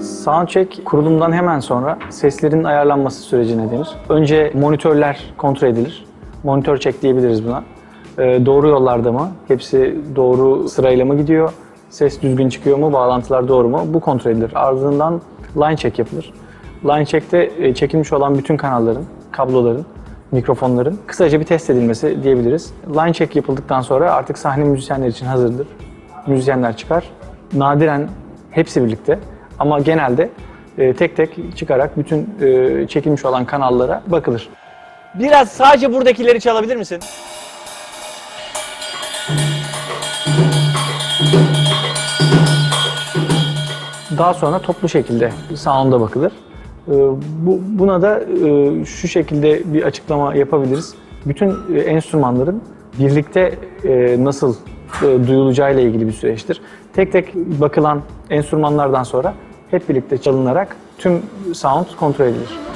Soundcheck kurulumdan hemen sonra seslerin ayarlanması sürecine denir. Önce monitörler kontrol edilir. Monitör check diyebiliriz buna. Ee, doğru yollarda mı? Hepsi doğru sırayla mı gidiyor? Ses düzgün çıkıyor mu? Bağlantılar doğru mu? Bu kontrol edilir. Ardından line check yapılır. Line check'te e, çekilmiş olan bütün kanalların, kabloların mikrofonların kısaca bir test edilmesi diyebiliriz. Line check yapıldıktan sonra artık sahne müzisyenler için hazırdır. Müzisyenler çıkar. Nadiren hepsi birlikte ama genelde e, tek tek çıkarak bütün e, çekilmiş olan kanallara bakılır. Biraz sadece buradakileri çalabilir misin? Daha sonra toplu şekilde sound'a bakılır. Ee, Bu, buna da e, şu şekilde bir açıklama yapabiliriz. Bütün e, enstrümanların birlikte e, nasıl duyulacağıyla ilgili bir süreçtir. Tek tek bakılan enstrümanlardan sonra hep birlikte çalınarak tüm sound kontrol edilir.